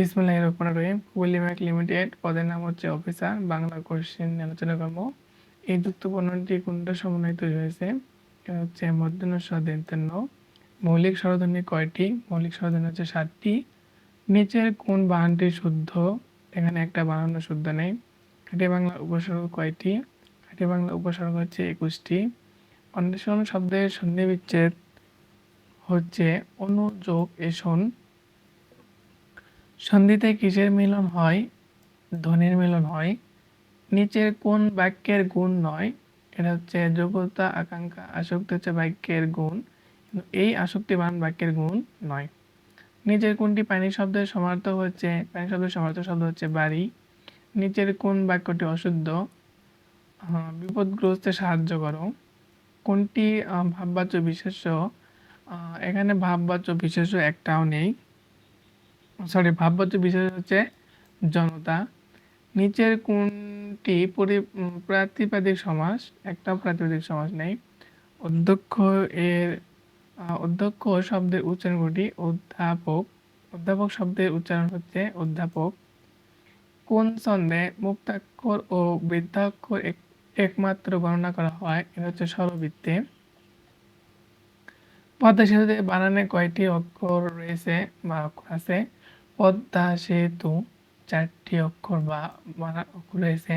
বিসমুল্লাহ রহমান রহিম উইলিম্যাক লিমিটেড, পদের নাম হচ্ছে অফিসার, বাংলা কোশ্চেন আলোচনা করব এই যুক্ত বর্ণনটি কোনটা সমন্বয়ে তৈরি হয়েছে। এটা হচ্ছে মধ্যাহ্ন স্বাধীন মৌলিক স্বরধ্বনি কয়টি? মৌলিক স্বরধ্বনি হচ্ছে সাতটি। নিচের কোন বানানটি শুদ্ধ? এখানে একটা বানানো শুদ্ধ নেই। খাটিয়া বাংলা উপসর্গ কয়টি? খাটিয়া বাংলা উপসর্গ হচ্ছে একুশটি। অন্বেষণ শব্দের সন্ধি বিচ্ছেদ হচ্ছে অনুযোগ এসন সন্ধিতে কিসের মিলন হয়? ধ্বনির মিলন হয়? নিচের কোন বাক্যের গুণ নয়? এটা হচ্ছে যোগ্যতা, আকাঙ্ক্ষা, আসক্তি হচ্ছে বাক্যের গুণ। এই আসক্তিবান বাক্যের গুণ নয়। নিচের কোনটি পানি শব্দের সমার্থক হচ্ছে? পানি শব্দের সমার্থক শব্দ হচ্ছে বাড়ি। নিচের কোন বাক্যটি অশুদ্ধ? বিপদগ্রস্তে সাহায্য করো। কোনটি ভাববাচ্য বিশেষ্য? এখানে ভাববাচ্য বিশেষ্য একটাও নেই। সরি ভাববাচ্য বিশেষ হচ্ছে জনতা। নিচের কোনটি পরি প্রাতিপাদিক সমাস? একটাও প্রাতিপাদিক সমাস নেই। অধ্যক্ষ এর অধ্যক্ষ শব্দের উচ্চারণ কোটি অধ্যাপক। অধ্যাপক শব্দের উচ্চারণ হচ্ছে অধ্যাপক। কোন ছন্দে মুক্তাক্ষর ও বৃদ্ধাক্ষর এক- একমাত্র গণনা করা হয়? এটা হচ্ছে স্বরবৃত্তে। পদ্মা সেতুতে বানানে কয়টি অক্ষর রয়েছে বা অক্ষর আছে? পদ্মা সেতু চারটি অক্ষর বা বানা রয়েছে।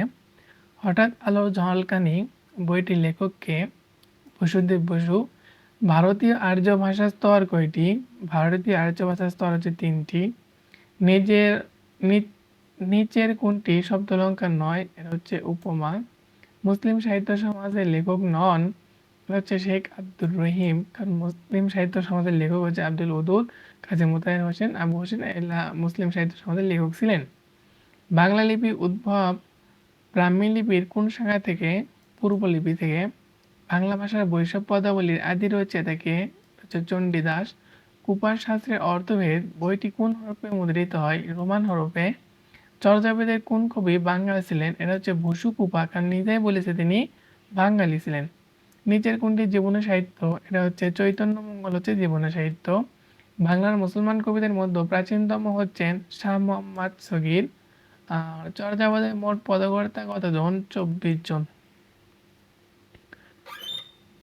হঠাৎ আলো ঝলকানি বইটির লেখককে বসুদেব বসু, ভারতীয় আর্য ভাষা স্তর কয়টি? ভারতীয় আর্য ভাষা স্তর হচ্ছে তিনটি। নিজের নিচের কোনটি শব্দলঙ্কার নয়, এটা হচ্ছে উপমা। মুসলিম সাহিত্য সমাজের লেখক নন। হচ্ছে শেখ আব্দুর রহিম, কারণ মুসলিম সাহিত্য সমাজের লেখক হচ্ছে আব্দুল ওদুদ কাজী মোতায়ের হোসেন, আবু হোসেন এলা মুসলিম সাহিত্য সমাজের লেখক ছিলেন। বাংলা লিপি উদ্ভব ব্রাহ্মী লিপির কোন শাখা থেকে, পূর্ব লিপি থেকে, বাংলা ভাষার বৈষম্য পদাবলীর আদি রয়েছে তাকে হচ্ছে চণ্ডীদাস কুপার শাস্ত্রের অর্থভেদ, বইটি কোন হরফে মুদ্রিত হয়, রোমান হরফে, চর্যাবেদের কোন কবি বাঙালি ছিলেন এটা হচ্ছে বসু কুপা, কারণ নিজেই বলেছে তিনি বাঙালি ছিলেন। নিচের কোনটি জীবন সাহিত্য, এটা হচ্ছে চৈতন্য মঙ্গল হচ্ছে জীবন সাহিত্য। বাংলার মুসলমান কবিদের মধ্যে প্রাচীনতম হচ্ছেন শাহ মোহাম্মদ সগির। আর চর্যাপদের মোট পদকর্তা কতজন? চব্বিশ জন।